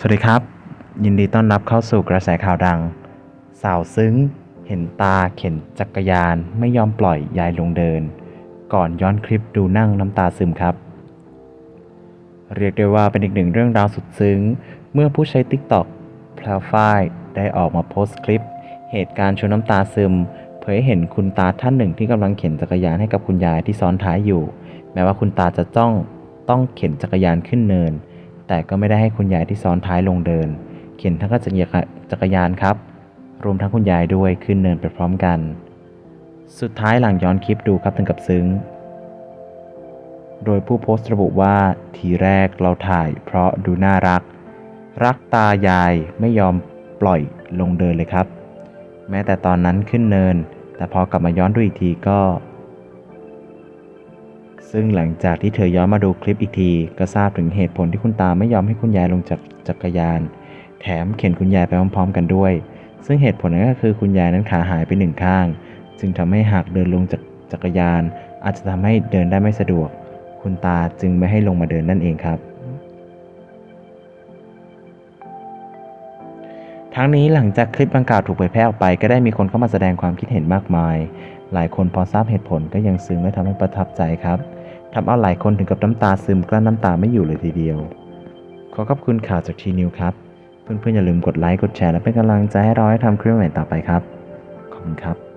สวัสดีครับ ยินดีต้อนรับเข้าสู่กระแสข่าวดัง สาวซึ้ง เห็นตาเข็นจักรยาน ไม่ยอมปล่อยยายลงเดิน ก่อนย้อนคลิปดูนั่งน้ำตาซึมครับ เรียกได้ว่าเป็นอีกหนึ่งเรื่องราวสุดซึ้ง เมื่อผู้ใช้ TikTok แพลวฝ้ายได้ออกมาโพสต์คลิป เหตุการณ์ชวนน้ำตาซึม เผยให้เห็นคุณตาท่านหนึ่งที่กำลังเข็นจักรยานให้กับคุณยายที่ซ้อนท้ายอยู่ แม้ว่าคุณตาจะจ้องต้องเข็นจักรยานขึ้นเนิน แต่ก็ไม่ได้ให้คุณยายที่ซ้อนท้ายลงเดิน เข็นทั้งจักรยานจักรยานครับ รวมทั้งคุณยายด้วยขึ้นเนินไปพร้อมกัน สุดท้ายหลังย้อนคลิปดูครับถึงกับซึ้ง โดยผู้โพสต์ระบุว่าทีแรกเราถ่ายเพราะดูน่ารัก รักตายายไม่ยอมปล่อยลงเดินเลยครับ แม้แต่ตอนนั้นขึ้นเนิน แต่พอกลับมาย้อนดูอีกทีก็ ซึ่งหลังจากที่เธอย้อนมาดูคลิปอีกที ก็ทราบถึงเหตุผลที่คุณตาไม่ยอมให้คุณยายลงจากจักรยาน แถมเข็นคุณยายไปพร้อมๆ กันด้วย ซึ่งเหตุผลนั้นก็คือคุณยายนั้นขาหายไปหนึ่งข้าง จึงทำให้หากเดินลงจากจักรยาน อาจจะทำให้เดินได้ไม่สะดวก คุณตาจึงไม่ให้ลงมาเดินนั่นเองครับ ทั้งนี้หลังจากคลิปดังกล่าวถูกเผยแพร่ออกไป ก็ได้มีคนเข้ามาแสดงความคิดเห็นมากมาย หลายคนพอทราบเหตุผลก็ยังซึ้งและทำให้ประทับใจครับทำเอาหลายคนถึงกับน้ำตาซึมกลั้นน้ำตาไม่อยู่เลยทีเดียว ขอขอบคุณข่าวจากทีนิวครับ เพื่อนๆอย่าลืมกดไลค์กดแชร์และเป็นกำลังใจให้เราให้ทำคลิปใหม่ต่อไปครับ ขอบคุณครับ